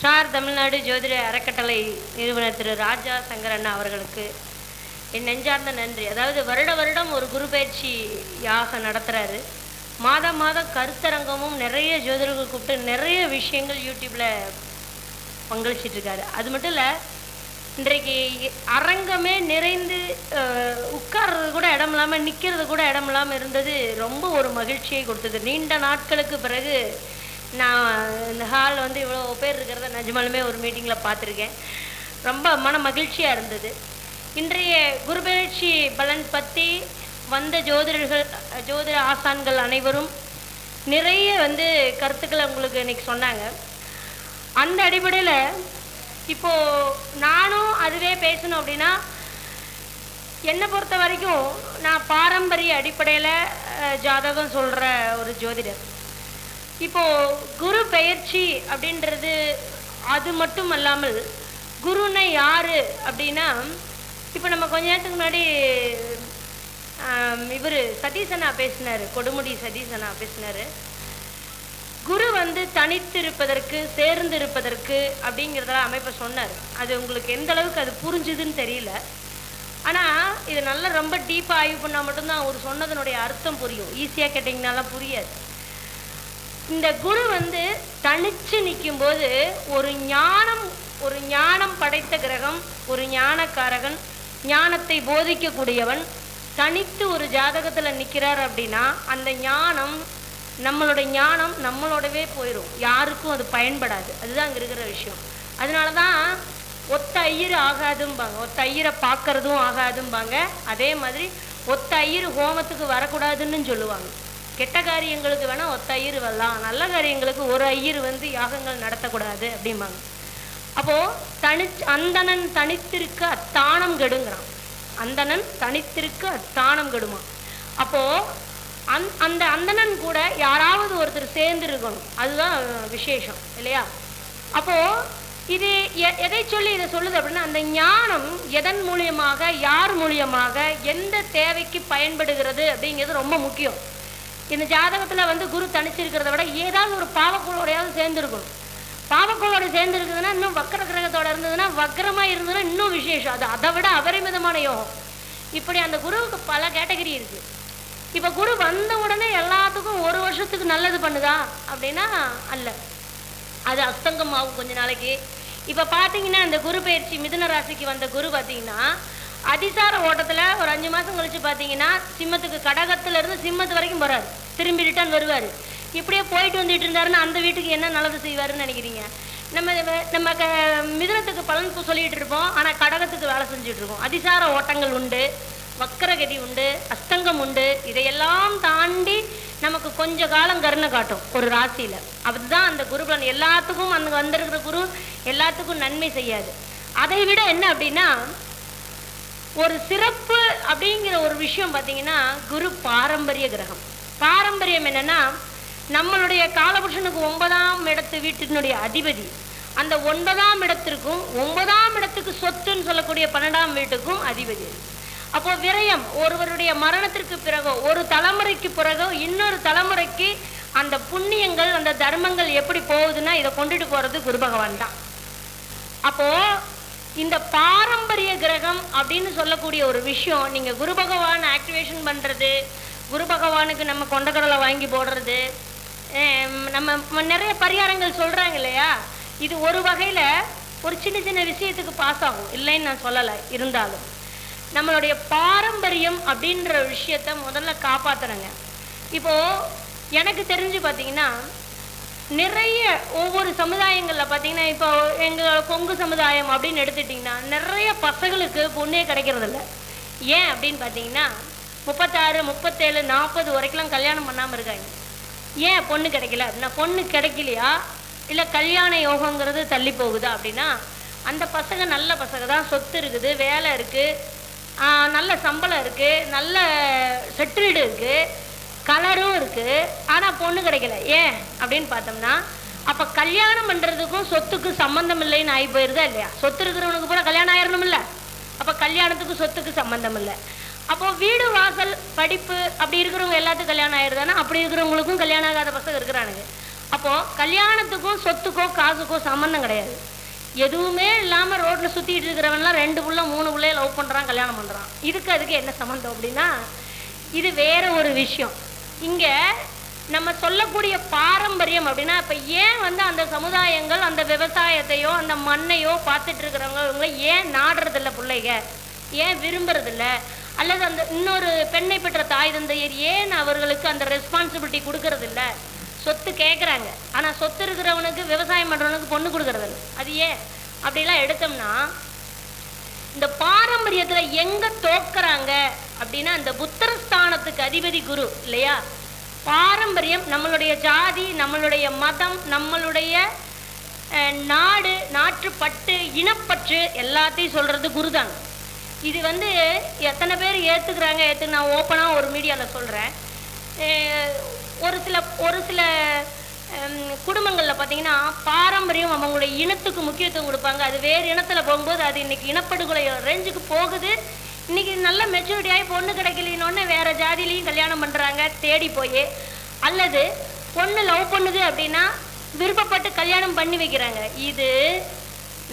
Star Tamil Nadu ஜோதிட அறக்கட்டளை நிறுவனர் திரு. ராஜா சங்கரண்ணா அவர்களுக்கு என் நெஞ்சார்ந்த நன்றி. அதாவது வருட வருடம் ஒரு குரு பயிற்சி யாக நடத்துகிறாரு மாதம் மாதம் கருத்தரங்கமும் நிறைய ஜோதிடர்கள் கூப்பிட்டு நிறைய விஷயங்கள் யூடியூப்பில் பங்களிச்சிட்ருக்காரு அது மட்டும் இல்லை இன்றைக்கு அரங்கமே நிறைந்து உட்கார்றது கூட இடம் இல்லாமல் நிற்கிறது கூட இடம் இல்லாமல் இருந்தது ரொம்ப ஒரு மகிழ்ச்சியை கொடுத்தது. நீண்ட நாட்களுக்கு பிறகு நான் இந்த ஹால் வந்து இவ்வளோ பேர் இருக்கிறத நிஜமாலுமே ஒரு மீட்டிங்கில் பார்த்துருக்கேன். ரொம்ப மன மகிழ்ச்சியாக இருந்தது. இன்றைய குருபெயர்ச்சி பலன் பற்றி வந்த ஜோதிடர்கள் ஜோதிட ஆசான்கள் அனைவரும் நிறைய வந்து கருத்துக்களை உங்களுக்கு இன்னைக்கு சொன்னாங்க. அந்த அடிப்படையில் இப்போது நானும் அதுவே பேசணும் அப்படின்னா என்னை பொறுத்த வரைக்கும் நான் பாரம்பரிய அடிப்படையில் ஜாதகம் சொல்கிற ஒரு ஜோதிடர். இப்போ குரு பெயர்ச்சி அப்படின்றது அது மட்டும் அல்லாமல் குருன்னா யாரு அப்படின்னா இப்போ நம்ம கொஞ்ச நேரத்துக்கு முன்னாடி இவர் சதீசனா பேசினார் கொடுமுடி சதீசனா பேசினார். குரு வந்து தனித்திருப்பதற்கு சேர்ந்திருப்பதற்கு அப்படிங்கிறதெல்லாம் அமைப்பை சொன்னார். அது உங்களுக்கு எந்த அளவுக்கு அது புரிஞ்சுதுன்னு தெரியல. ஆனால் இது நல்லா ரொம்ப டீப்பாக ஆய்வு பண்ணால் மட்டும்தான் அவர் சொன்னதனுடைய அர்த்தம் புரியும். ஈஸியாக கேட்டிங்கனாலாம் புரியாது. இந்த குரு வந்து தனிச்சு நிற்கும்போது ஒரு ஞானம் ஒரு ஞானம் படைத்த கிரகம் ஒரு ஞானக்காரகன் ஞானத்தை போதிக்கக்கூடியவன் தனித்து ஒரு ஜாதகத்தில் நிற்கிறார் அப்படின்னா அந்த ஞானம் நம்மளோட ஞானம் நம்மளோடவே போயிடும் யாருக்கும் அது பயன்படாது. அதுதான் அங்கே இருக்கிற விஷயம். அதனால தான் ஒத்த ஐயர் ஆகாதும்பாங்க. ஒத்த ஐயரை பார்க்கறதும் ஆகாதும்பாங்க. அதே மாதிரி ஒத்த ஐயர் ஹோமத்துக்கு வரக்கூடாதுன்னு சொல்லுவாங்க. கெட்ட காரியங்களுக்கு வேணால் ஒத்த ஐயர் வரலாம். நல்ல காரியங்களுக்கு ஒரு ஐயர் வந்து யாகங்கள் நடத்தக்கூடாது அப்படிம்பாங்க. அப்போது தனி அந்தணன் தனித்திருக்க அத்தானம் கெடுங்கிறான். அந்தணன் தனித்திருக்க அத்தானம் கெடுமா அப்போது அந் அந்த அந்தணன் கூட யாராவது ஒருத்தர் சேர்ந்து இருக்கணும் அதுதான் விசேஷம் இல்லையா? அப்போது இது எ- எதை சொல்லி இதை சொல்லுது அப்படின்னா அந்த ஞானம் எதன் மூலியமாக யார் மூலியமாக எந்த தேவைக்கு பயன்படுகிறது அப்படிங்கிறது ரொம்ப முக்கியம். இந்த ஜாதகத்தில் வந்து குரு தனிச்சிருக்கிறத விட ஏதாவது ஒரு பாவக்குழுவோடையாவது சேர்ந்துருக்கணும். பாவக்கோளோட சேர்ந்துருக்குதுன்னா இன்னும் வக்கர கிரகத்தோட இருந்ததுன்னா வக்கரமாக இருந்ததுன்னா இன்னும் விசேஷம். அது அதை விட அபரிமிதமான யோகம். இப்படி அந்த குருவுக்கு பல கேட்டகரி இருக்கு. இப்போ குரு வந்த உடனே எல்லாத்துக்கும் ஒரு வருஷத்துக்கு நல்லது பண்ணுதா அப்படின்னா அல்ல. அது அஸ்தங்கம் ஆகும் கொஞ்ச நாளைக்கு. இப்போ பார்த்தீங்கன்னா இந்த குரு பயிற்சி மிதுன ராசிக்கு வந்த குரு பார்த்தீங்கன்னா அதிசார ஓட்டத்தில் ஒரு அஞ்சு மாதம் கழிச்சு பார்த்தீங்கன்னா சிம்மத்துக்கு கடகத்துலேருந்து சிம்மத்து வரைக்கும் போகிறார் திரும்பி ரிட்டர்ன் வருவார். இப்படியே போயிட்டு வந்துட்டு இருந்தாருன்னா அந்த வீட்டுக்கு என்ன நல்லது செய்வாருன்னு நினைக்கிறீங்க? நம்ம நம்ம க மிதுனத்துக்கு பலன் சொல்லிகிட்டு சொல்லிட்டு இருப்போம். ஆனால் கடகத்துக்கு வேலை செஞ்சுட்டு இருக்கோம். அதிசார ஓட்டங்கள் உண்டு வக்கரகதி உண்டு அஸ்தங்கம் உண்டு. இதையெல்லாம் தாண்டி நமக்கு கொஞ்ச காலம் கருணை காட்டும் ஒரு ராசியில். அதுதான் அந்த குருபலன் எல்லாத்துக்கும் அந்த வந்திருக்கிற குரு எல்லாத்துக்கும் நன்மை செய்யாது. அதை விட என்ன அப்படின்னா ஒரு சிறப்பு அப்படிங்கிற ஒரு விஷயம் பார்த்தீங்கன்னா குரு பாரம்பரிய கிரகம். பாரம்பரியம் என்னன்னா நம்மளுடைய காலபுருஷனுக்கு ஒன்பதாம் இடத்து வீட்டினுடைய அதிபதி. அந்த ஒன்பதாம் இடத்திற்கும் ஒன்பதாம் இடத்துக்கு சொத்துன்னு சொல்லக்கூடிய பன்னெண்டாம் வீட்டுக்கும் அதிபதி. அப்போ விரயம் ஒருவருடைய மரணத்திற்கு பிறகோ ஒரு தலைமுறைக்கு பிறகோ இன்னொரு தலைமுறைக்கு அந்த புண்ணியங்கள் அந்த தர்மங்கள் எப்படி போகுதுன்னா இதை கொண்டுட்டு போறது குரு பகவான் தான். அப்போ இந்த பாரம்பரிய கிரகம் அப்படின்னு சொல்லக்கூடிய ஒரு விஷயம் நீங்கள் குரு பகவான் ஆக்டிவேஷன் பண்ணுறது குரு பகவானுக்கு நம்ம கொண்டக்கடலை வாங்கி போடுறது நம்ம நிறைய பரிகாரங்கள் சொல்கிறாங்க இல்லையா? இது ஒரு வகையில் ஒரு சின்ன சின்ன விஷயத்துக்கு பாஸ் ஆகும். இல்லைன்னு நான் சொல்லலை இருந்தாலும். நம்மளுடைய பாரம்பரியம் அப்படின்ற விஷயத்த முதல்ல காப்பாத்துறங்க இப்போ எனக்கு தெரிஞ்சு பார்த்தீங்கன்னா நிறைய ஒவ்வொரு சமுதாயங்களில் பார்த்தீங்கன்னா இப்போ எங்கள் கொங்கு சமுதாயம் அப்படின்னு எடுத்துட்டிங்கன்னா நிறைய பசங்களுக்கு பொண்ணே கிடைக்கிறதில்ல. ஏன் அப்படின்னு பார்த்தீங்கன்னா முப்பத்தாறு முப்பத்தேழு நாற்பது வரைக்கும்லாம் கல்யாணம் பண்ணாமல் இருக்காங்க. ஏன் பொண்ணு கிடைக்கல? அப்படின்னா பொண்ணு கிடைக்கலையா? இல்லை கல்யாண யோகங்கிறது தள்ளி போகுதா? அப்படின்னா அந்த பசங்க நல்ல பசங்க தான். சொத்து இருக்குது வேலை இருக்குது நல்ல சம்பளம் இருக்குது நல்ல செட்டில்டு இருக்குது கலரும் இருக்கு. ஆனா பொண்ணு கிடைக்கல. ஏன்? அப்படின்னு பார்த்தோம்னா அப்ப கல்யாணம் பண்றதுக்கும் சொத்துக்கு சம்பந்தம் இல்லைன்னு ஆகி போயிருதா இல்லையா? சொத்து இருக்கிறவனுக்கு பூரா கல்யாணம் ஆயிரணும் இல்ல அப்ப கல்யாணத்துக்கு சொத்துக்கு சம்பந்தம் இல்லை. அப்போ வீடு வாசல் படிப்பு அப்படி இருக்கிறவங்க எல்லாத்துக்கும் கல்யாணம் ஆயிருதானா? அப்படி இருக்கிறவங்களுக்கும் கல்யாணம் ஆகாத பசங்க இருக்கிறானுங்க. அப்போ கல்யாணத்துக்கும் சொத்துக்கோ காசுக்கோ சம்மந்தம் கிடையாது. எதுவுமே இல்லாம ரோட்ல சுத்திட்டு இருக்கிறவன்லாம் ரெண்டு புள்ள மூணு புள்ளையே லவ் பண்றான் கல்யாணம் பண்றான். இதுக்கு அதுக்கு என்ன சம்மந்தம் அப்படின்னா இது வேற ஒரு விஷயம். இங்க நம்ம சொல்லக்கூடிய பாரம்பரியம் அப்படின்னா இப்போ ஏன் வந்து அந்த சமுதாயங்கள் அந்த விவசாயத்தையோ அந்த மண்ணையோ பார்த்துட்டு இருக்கிறவங்க இவங்க ஏன் நாடுறதில்ல பிள்ளைங்க? ஏன் விரும்புறதில்ல? அல்லது அந்த இன்னொரு பெண்ணை பெற்ற தாய் தந்தையர் ஏன் அவர்களுக்கு அந்த ரெஸ்பான்சிபிலிட்டி கொடுக்கறதில்ல? சொத்து கேட்குறாங்க ஆனால் சொத்து இருக்கிறவனுக்கு விவசாயம் பண்ணுறவனுக்கு பொண்ணு கொடுக்கறதில்ல. அது ஏன்? அப்படிலாம் எடுத்தோம்னா இந்த பாரம்பரியத்தில் எங்கே தோக்குறாங்க? அப்படின்னா இந்த புத்திர ஸ்தானத்துக்கு அதிபதி குரு இல்லையா? பாரம்பரியம் நம்மளுடைய ஜாதி நம்மளுடைய மதம் நம்மளுடைய நாடு நாட்டுப்பட்டு இனப்பற்று எல்லாத்தையும் சொல்றது குருதாங்க இது வந்து எத்தனை பேர் ஏற்றுக்கிறாங்க ஏற்று நான் ஓப்பனாக ஒரு மீடியாவில் சொல்கிறேன் ஒரு சில ஒரு சில குடும்பங்களில் பார்த்தீங்கன்னா பாரம்பரியம் அவங்களுடைய இனத்துக்கு முக்கியத்துவம் கொடுப்பாங்க. அது வேறு இனத்தில் போகும்போது அது இன்னைக்கு இனப்படுகொலை ரேஞ்சுக்கு போகுது. இன்னைக்கு நல்ல மெச்சூரிட்டி ஆகி பொண்ணு கிடைக்கலன்னு வேற ஜாதியிலையும் கல்யாணம் பண்றாங்க தேடி போய். அல்லது பொண்ணு லவ் பண்ணுது அப்படின்னா விருப்பப்பட்டு கல்யாணம் பண்ணி வைக்கிறாங்க. இது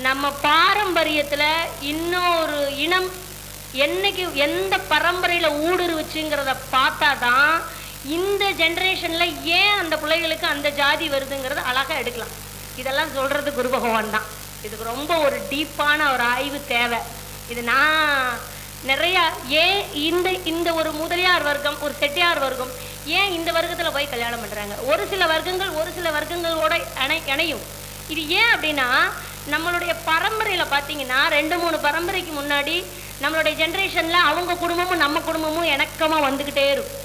நம்ம பாரம்பரியத்துல இன்னொரு இனம் என்னைக்கு எந்த பரம்பரையில ஊடுருவுச்சுங்கிறத பார்த்தா தான் இந்த ஜென்ரேஷனில் ஏன் அந்த பிள்ளைகளுக்கு அந்த ஜாதி வருதுங்கிறத அழகா எடுக்கலாம். இதெல்லாம் சொல்றது குரு பகவான் தான். இதுக்கு ரொம்ப ஒரு டீப்பான ஒரு ஆய்வு தேவை. இது நான் நிறைய ஏன் இந்த இந்த ஒரு முதலியார் வர்க்கம் ஒரு செட்டியார் வர்க்கம் ஏன் இந்த வர்க்கத்தில் போய் கல்யாணம் பண்ணுறாங்க ஒரு சில வர்க்கங்கள் ஒரு சில வர்க்கங்களோட இணை இணையும். இது ஏன் அப்படின்னா நம்மளுடைய பரம்பரையில் பார்த்தீங்கன்னா ரெண்டு மூணு பரம்பரைக்கு முன்னாடி நம்மளுடைய ஜென்ரேஷனில் அவங்க குடும்பமும் நம்ம குடும்பமும் இணக்கமாக வந்துக்கிட்டே இருக்கும்.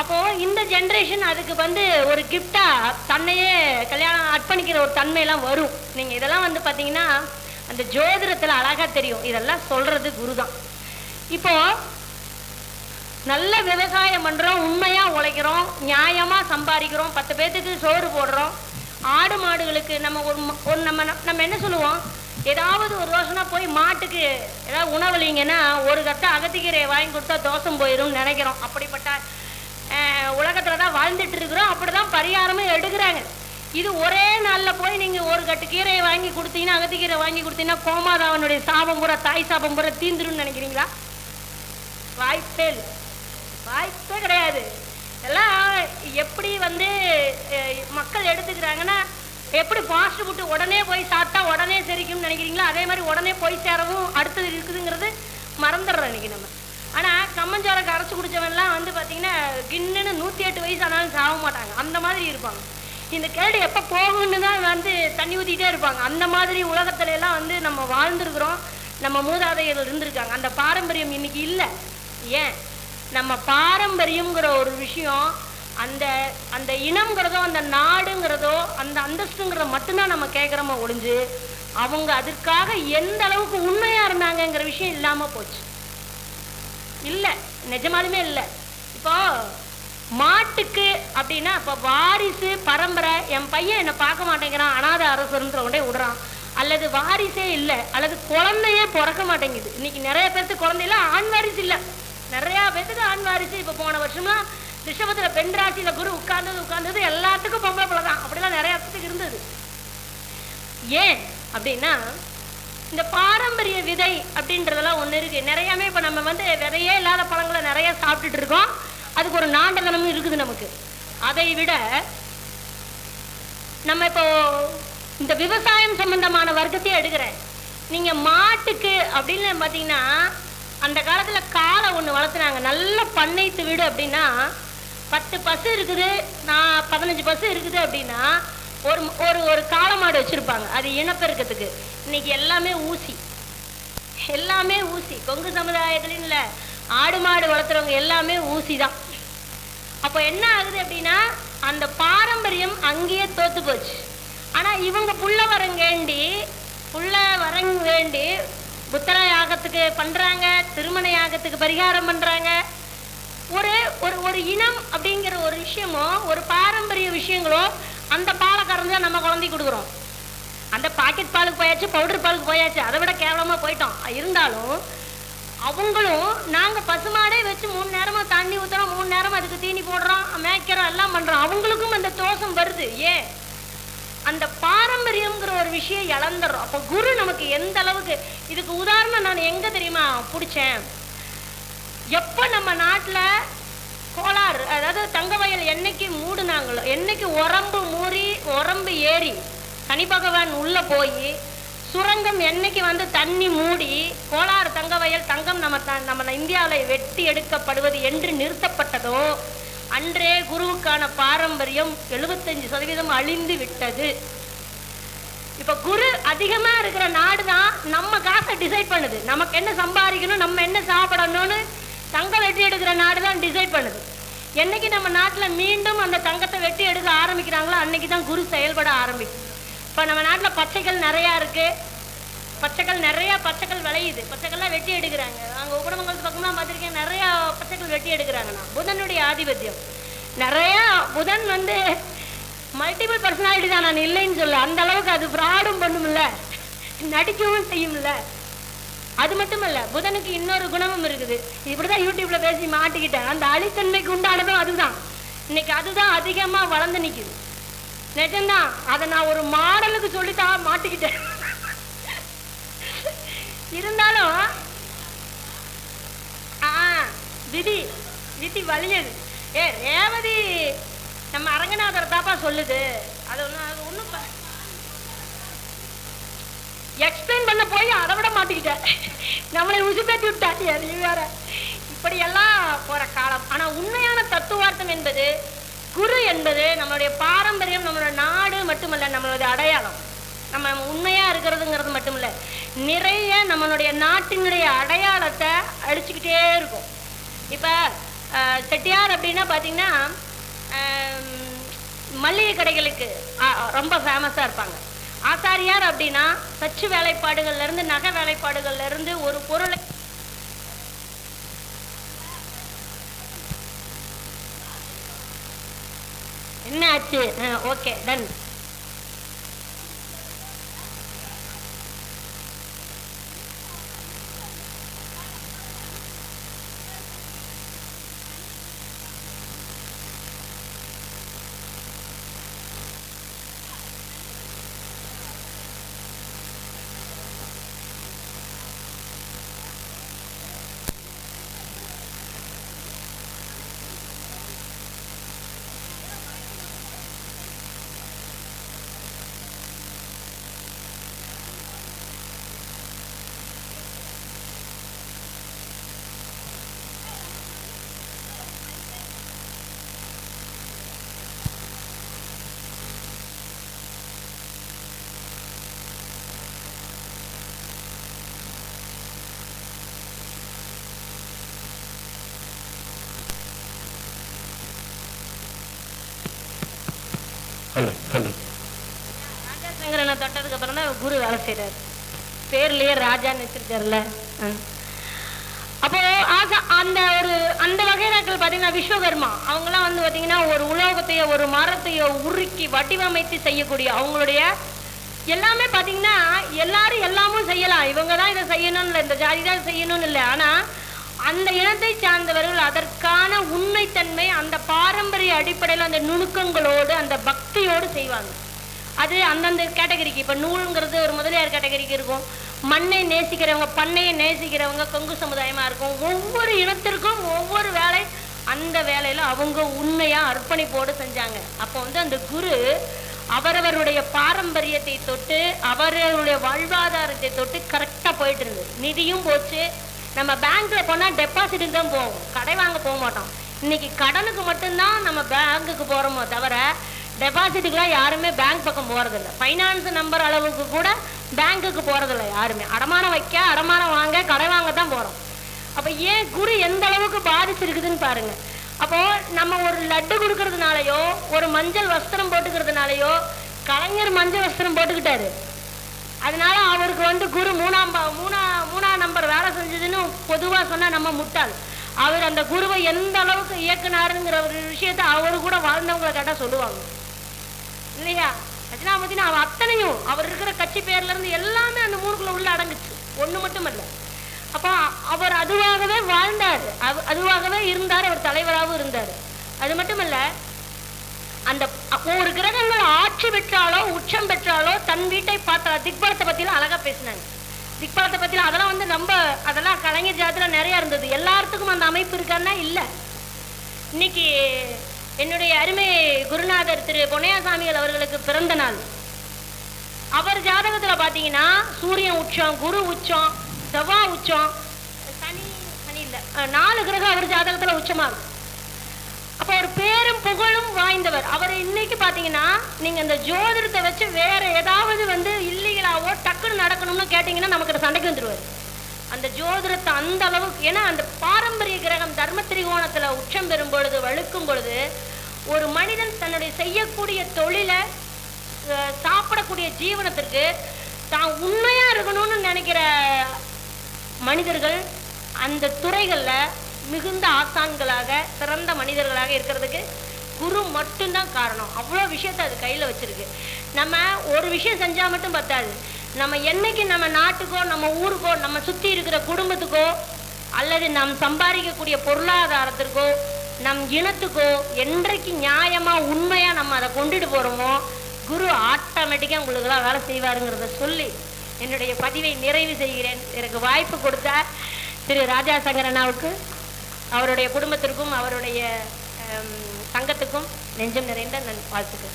அப்போது இந்த ஜென்ரேஷன் அதுக்கு வந்து ஒரு கிஃப்டாக தன்னையே கல்யாணம் அர்ப்பணிக்கிற ஒரு தன்மையெல்லாம் வரும். நீங்கள் இதெல்லாம் வந்து பார்த்தீங்கன்னா அந்த ஜோதிடத்தில் அழகாக தெரியும். இதெல்லாம் சொல்றது குருதான். இப்போ நல்ல விவசாயம் பண்றோம் உண்மையா உழைக்கிறோம் நியாயமா சம்பாதிக்கிறோம் பத்து பேத்துக்கு சோறு போடுறோம். ஆடு மாடுகளுக்கு நம்ம ஒரு நம்ம நம்ம என்ன சொல்லுவோம்? ஏதாவது ஒரு ரோஷனா போய் மாட்டுக்கு ஏதாவது உணவளிங்கன்னா ஒரு கட்ட அகத்திக்கீரையை வாங்கி கொடுத்தா தோசம் போயிடும் நினைக்கிறோம். அப்படிப்பட்ட உலகத்துல தான் வாழ்ந்துட்டு இருக்கிறோம். அப்படிதான் பரிகாரமும் எடுக்கிறாங்க. இது ஒரே நாளில் போய் நீங்க ஒரு கட்டு கீரையை வாங்கி கொடுத்தீங்கன்னா அகத்திக்கீரை வாங்கி கொடுத்தீங்கன்னா கோமாதாவனுடைய சாபம் பூரா தாய் சாபம் பூரா தீந்துருன்னு நினைக்கிறீங்களா? வாய்ப்பே இல்லை. வாய்ப்பே கிடையாது. எல்லாம் எப்படி வந்து மக்கள் எடுத்துக்கிறாங்கன்னா எப்படி ஃபாஸ்ட் ஃபுட்டு உடனே போய் சாப்பிட்டா உடனே செரிக்கும்னு நினைக்கிறீங்களோ? அதே மாதிரி உடனே போய் சேரவும் அடுத்தது இருக்குதுங்கிறது மறந்துடுறோம் இன்னைக்கு நம்ம. ஆனால் கம்மஞ்சோரம் கரைச்சி குடித்தவன்லாம் வந்து பார்த்தீங்கன்னா கின்னுன்னு நூற்றி எட்டு வயசு ஆனாலும் சாக மாட்டாங்க. அந்த மாதிரி இருப்பாங்க. இந்த கேடு எப்போ போகும்னு தான் வந்து தண்ணி ஊற்றிக்கிட்டே இருப்பாங்க. அந்த மாதிரி உலகத்துல எல்லாம் வந்து நம்ம வாழ்ந்துருக்குறோம். நம்ம மூதாதையர்கள் இருந்திருக்காங்க. அந்த பாரம்பரியம் இன்னைக்கு இல்லை. ஏன்? நம்ம பாரம்பரியங்கிற ஒரு விஷயம் அந்த அந்த இனம்ங்கிறதோ அந்த நாடுங்கிறதோ அந்த அந்தஸ்துங்கிறத மட்டும்தான் நம்ம கேட்குறோமோ ஒழிஞ்சு அவங்க அதற்காக எந்த அளவுக்கு உண்மையாக இருந்தாங்கங்கிற விஷயம் இல்லாமல் போச்சு. இல்லை நிஜமாலுமே இல்லை. இப்போ மாட்டுக்கு அப்படின்னா இப்போ வாரிசு பரம்பரை என் பையன் என்னை பார்க்க மாட்டேங்கிறான் அனாத அரசருன்ற கொண்டே விடுறான். அல்லது வாரிசே இல்லை அல்லது குழந்தையே பிறக்க மாட்டேங்குது. இன்னைக்கு நிறைய பேர்த்துக்கு குழந்தையில ஆண் வாரிசு இல்லை. நிறைய பேத்துக்கு ஆண் வாரிசு இப்ப போன வருஷமா ரிஷபத்துல பெண் ராசியில குரு உட்கார்ந்தது உட்கார்ந்தது எல்லாத்துக்கும் பொம்பளை பிள்ளை தான். அப்படிலாம் நிறைய பேர்த்துக்கு இருந்தது. ஏன் அப்படின்னா இந்த பாரம்பரிய விதை அப்படின்றதெல்லாம் ஒண்ணு இருக்கு. நிறையாமே இப்ப நம்ம வந்து விதையே இல்லாத பழங்களை நிறைய சாப்பிட்டுட்டு இருக்கோம். அதுக்கு ஒரு நாண்டதனமும் இருக்குது நமக்கு. அதை விட நம்ம இப்போ இந்த விவசாயம் சம்பந்தமான வர்க்கத்தையே எடுக்கிறேன். நீங்க மாட்டுக்கு அப்படின்னு பாத்தீங்கன்னா அந்த காலத்தில் காலை ஒன்று வளர்த்துனாங்க. நல்ல பண்ணைத்து வீடு அப்படின்னா பத்து பசு இருக்குது நான் பதினஞ்சு பசு இருக்குது அப்படின்னா ஒரு ஒரு ஒரு காளை மாடு வச்சுருப்பாங்க. அது இனப்பெருக்கத்துக்கு. இன்னைக்கு எல்லாமே ஊசி. எல்லாமே ஊசி. கொங்கு சமுதாயத்துலயும் இல்லை ஆடு மாடு வளர்த்துறவங்க எல்லாமே ஊசி தான். அப்போ என்ன ஆகுது அப்படின்னா அந்த பாரம்பரியம் அங்கேயே தோத்து போச்சு. ஆனால் இவங்க புள்ள வரங்கேண்டி புள்ள வரங்க வேண்டி புத்திர யாகத்துக்கு பண்றாங்க திருமண யாகத்துக்கு பரிகாரம் பண்றாங்க. ஒரு ஒரு ஒரு இனம் அப்படிங்கிற ஒரு விஷயமோ ஒரு பாரம்பரிய விஷயங்களோ அந்த பாலை கறந்து நம்ம குழந்தை கொடுக்குறோம். அந்த பாக்கெட் பாலுக்கு போயாச்சு பவுடர் பாலுக்கு போயாச்சு அதை விட கேவலமாக போயிட்டோம். இருந்தாலும் அவங்களும் நாங்கள் பசுமாடே வச்சு மூணு நேரமாக தண்ணி ஊற்றுறோம் மூணு நேரம் அதுக்கு தீனி போடுறோம் மேய்க்கிறோம் எல்லாம் பண்ணுறோம் அவங்களுக்கும் அந்த தோஷம் வருது. ஏன்? அந்த பாரம்பரியம்ங்கிற ஒரு விஷயம் இழந்துடுறோம் அப்போ குரு நமக்கு எந்த அளவுக்கு இதுக்கு உதாரணம் நான் எங்க தெரியுமா பிடிச்சேன்? எப்போ நம்ம நாட்டுல கோளாறு அதாவது தங்க வயல் என்னைக்கு மூடுனாங்களோ என்னைக்கு உரம்பு மூறி உரம்பு ஏறி சனி பகவான் உள்ள போய் சுரங்கம் என்னைக்கு வந்து தண்ணி மூடி கோளாறு தங்க வயல் தங்கம் நம்ம த- நம்ம இந்தியாவில் வெட்டி எடுக்கப்படுவது என்று நிறுத்தப்பட்டதோ அன்றே குருவுக்கான பாரம்பரியம் எழுபத்தஞ்சு சதவீதம் அழிந்து விட்டது. இப்ப குரு அதிகமா இருக்கிற நாடு தான் நம்ம காசை டிசைட் பண்ணுது. நமக்கு என்ன சம்பாதிக்கணும் நம்ம என்ன சாப்பிடணும்னு தங்கம் வெட்டி எடுக்கிற நாடு தான் டிசைட் பண்ணுது. என்னைக்கு நம்ம நாட்டுல மீண்டும் அந்த தங்கத்தை வெட்டி எடுக்க ஆரம்பிக்கிறாங்களோ அன்னைக்கு தான் குரு செயல்பட ஆரம்பிக்கும் இப்ப நம்ம நாட்டுல பச்சைகள் நிறைய இருக்கு. பச்சைக்கல் நிறைய பச்சைக்கல் விளையுது. பச்சைக்கல்லாம் வெட்டி எடுக்கிறாங்க. அங்கே உபடமங்கலத்து பக்கம்லாம் பார்த்துருக்கேன் நிறையா பச்சைக்கல் வெட்டி எடுக்கிறாங்கண்ணா. புதனுடைய ஆதிபத்தியம். நிறையா புதன் வந்து மல்டிபிள் பர்சனாலிட்டி தான் நான் இல்லைன்னு சொல்ல அந்த அளவுக்கு அது ஃப்ராடும் பண்ணும்ல. நடிக்கவும் செய்யும்ல. அது மட்டும் இல்லை புதனுக்கு இன்னொரு குணமும் இருக்குது. இப்படிதான் யூடியூப்ல பேசி மாட்டிக்கிட்டேன். அந்த அழித்தன்மைக்கு உண்டானதும் அதுதான். இன்னைக்கு அதுதான் அதிகமா வளர்ந்து நிக்குது. நிஜம்தான். அதை நான் ஒரு மாடலுக்கு சொல்லித்தான் மாட்டிக்கிட்டேன். இருந்தாலும் ஆ விதி விதி வலியது. ஏ ரேவதி நம்ம அரங்கநாதர் தாப்பா சொல்லுது. அது ஒன்றும் அது ஒன்றும் எக்ஸ்பிளைன் பண்ண போய் அதை விட மாட்டிக்கிட்டேன் நம்மளை உசுப்பேத்தி விட்டாட்டியா நீ வேற. இப்படியெல்லாம் போற காலம். ஆனா உண்மையான தத்துவார்த்தம் என்பது குரு என்பது நம்மளுடைய பாரம்பரியம் நம்மளோட நாடு மட்டுமல்ல நம்மளுடைய அடையாளம். நம்ம உண்மையாக இருக்கிறதுங்கிறது மட்டும் இல்லை நிறைய நம்மளுடைய நாட்டினுடைய அடையாளத்தை அடிச்சுக்கிட்டே இருக்கும். இப்போ செட்டியார் அப்படின்னா பார்த்தீங்கன்னா மளிகை கடைகளுக்கு ரொம்ப ஃபேமஸாக இருப்பாங்க. ஆசாரியார் அப்படின்னா தச்சு வேலைப்பாடுகள்ல இருந்து நகை வேலைப்பாடுகள்ல இருந்து ஒரு பொருளை என்ன ஆச்சு ஓகே டன் ராஜாசங்கரனை தொட்டதுக்கு அப்புறம் தான் குரு வேலை செய்றாரு. பேர்லயே ராஜான்னு வச்சிருக்காருல்ல. அப்போ ஆசா அந்த ஒரு அந்த வகைராக்கள் பார்த்தீங்கன்னா விஸ்வகர்மா அவங்கெல்லாம் வந்து பார்த்தீங்கன்னா ஒரு உலோகத்தையோ ஒரு மரத்தையோ உருக்கி வடிவமைத்து செய்யக்கூடிய அவங்களுடைய எல்லாமே பார்த்தீங்கன்னா எல்லாரும் எல்லாமும் செய்யலாம். இவங்க தான் இதை செய்யணும்னு இல்லை இந்த ஜாதி தான் செய்யணும்னு இல்லை. ஆனால் அந்த இனத்தை சார்ந்தவர்கள் அதற்கான உண்மைத்தன்மை அந்த பாரம்பரிய அடிப்படையில் அந்த நுணுக்கங்களோடு அந்த பக்தியோடு செய்வாங்க. அது அந்தந்த கேட்டகரிக்கு. இப்போ நூலுங்கிறது ஒரு முதலியார் கேட்டகரிக்கு இருக்கும். மண்ணை நேசிக்கிறவங்க பண்ணையை நேசிக்கிறவங்க கொங்கு சமுதாயமாக இருக்கும். ஒவ்வொரு இனத்திற்கும் ஒவ்வொரு வேலை. அந்த வேலையில் அவங்க உண்மையாக அர்ப்பணிப்போடு செஞ்சாங்க. அப்போ வந்து அந்த குரு அவரவருடைய பாரம்பரியத்தை தொட்டு அவரவருடைய வாழ்வாதாரத்தை தொட்டு கரெக்டாக போயிட்டு இருந்தது. நிதியும் போச்சு நம்ம பேங்க்ல போனா டெபாசிட்டுக்கு தான் போவோம் கடை வாங்க போக மாட்டோம். இன்னைக்கு கடனுக்கு மட்டும்தான் நம்ம பேங்க்குக்கு போறோமோ தவிர டெபாசிட்டுக்குலாம் யாருமே பேங்க் பக்கம் போறதில்ல. ஃபைனான்ஸ் நம்பர் அளவுக்கு கூட பேங்க்குக்கு போறதில்ல யாருமே. அடமானம் வைக்க அடமானம் வாங்க கடை வாங்க தான் போறோம். அப்ப ஏன் குரு எந்த அளவுக்கு பாதிச்சிருக்குதுன்னு பாருங்க. அப்போ நம்ம ஒரு லட்டு கொடுக்கறதுனாலயோ ஒரு மஞ்சள் வஸ்திரம் போட்டுக்கிறதுனாலயோ கலைஞர் மஞ்சள் வஸ்திரம் போட்டுக்கிட்டாரு. அதனால அவருக்கு வந்து குரு மூணாம் மூணா மூணாம் நம்பர் வேலை செஞ்சதுன்னு பொதுவாக சொன்னால் நம்ம முட்டாள். அவர் அந்த குருவை எந்த அளவுக்கு இயக்குனாருங்கிற ஒரு விஷயத்த அவரு கூட வாழ்ந்தவங்களை கேட்டால் சொல்லுவாங்க. இல்லையா? தட்சிணாமூர்த்தினா அவர் அத்தனையும் அவர் இருக்கிற கட்சி பேர்ல இருந்து எல்லாமே அந்த மூணுக்குள்ள உள்ள அடங்குச்சு. ஒன்று மட்டும் இல்லை அப்போ அவர் அதுவாகவே வாழ்ந்தார். அவ- அதுவாகவே இருந்தார். அவர் தலைவராகவும் இருந்தார். அது மட்டும் இல்லை அந்த ஒரு கிரகங்கள் ஆட்சி பெற்றாலோ உச்சம் பெற்றாலோ தன் வீட்டை பார்த்தா திக்பலத்தை பத்திலாம் அழகா பேசினாங்க. திக்பலத்தை பத்திலாம் அதெல்லாம் வந்து ரொம்ப அதெல்லாம் கலைஞர் ஜாதத்துல நிறைய இருந்தது. எல்லாத்துக்கும் அந்த அமைப்பு இருக்கான்னா இல்ல. இன்னைக்கு என்னுடைய அருமை குருநாதர் திரு பொன்னையாசாமிகள் அவர்களுக்கு பிறந்த நாள். அவர் ஜாதகத்துல பாத்தீங்கன்னா சூரியன் உச்சம் குரு உச்சம் செவ்வாய் உச்சம் சனி சனி இல்ல நாலு கிரகம் அவர் ஜாதகத்துல உச்சமா இருக்கும் அப்ப ஒரு பேரும் புகழும் வாய்ந்தவர். அவர் இன்னைக்கு பாத்தீங்கன்னா நீங்க இந்த ஜோதிடத்தை வச்சு வேற ஏதாவது வந்து இல்லீகலாவோ டக்குன்னு நடக்கணும்னு கேட்டீங்கன்னா நமக்கு சண்டைக்கு வந்துருவாரு. அந்த ஜோதிடத்தை அந்த அளவுக்கு ஏன்னா அந்த பாரம்பரிய கிரகம் தர்ம திரிகோணத்துல உச்சம் பெறும் பொழுது வழுக்கும் பொழுது ஒரு மனிதன் தன்னுடைய செய்யக்கூடிய தொழிலை சாப்பிடக்கூடிய ஜீவனத்திற்கு தான் உண்மையா இருக்கணும்னு நினைக்கிற மனிதர்கள் அந்த துறைகளில் மிகுந்த ஆசான்களாக சிறந்த மனிதர்களாக இருக்கிறதுக்கு குரு மட்டும்தான் காரணம். அவ்வளோ விஷயத்தை அது கையில் வச்சுருக்கு. நம்ம ஒரு விஷயம் செஞ்சால் மட்டும் பத்தாது. நம்ம என்னைக்கு நம்ம நாட்டுக்கோ நம்ம ஊருக்கோ நம்ம சுற்றி இருக்கிற குடும்பத்துக்கோ அல்லது நாம் சம்பாதிக்கக்கூடிய பொருளாதாரத்திற்கோ நம் இனத்துக்கோ என்றைக்கு நியாயமாக உண்மையாக நம்ம அதை கொண்டுட்டு போகிறோமோ குரு ஆட்டோமேட்டிக்காக உங்களுக்குலாம் வேலை செய்வாருங்கிறத சொல்லி என்னுடைய பதிவை நிறைவு செய்கிறேன். எனக்கு வாய்ப்பு கொடுத்த திரு ராஜா சங்கரனாவுக்கு அவருடைய குடும்பத்திற்கும் அவருடைய ஹம், சங்கத்துக்கும் நெஞ்சம் நிறைந்த நன் வாழ்த்துக்கள்.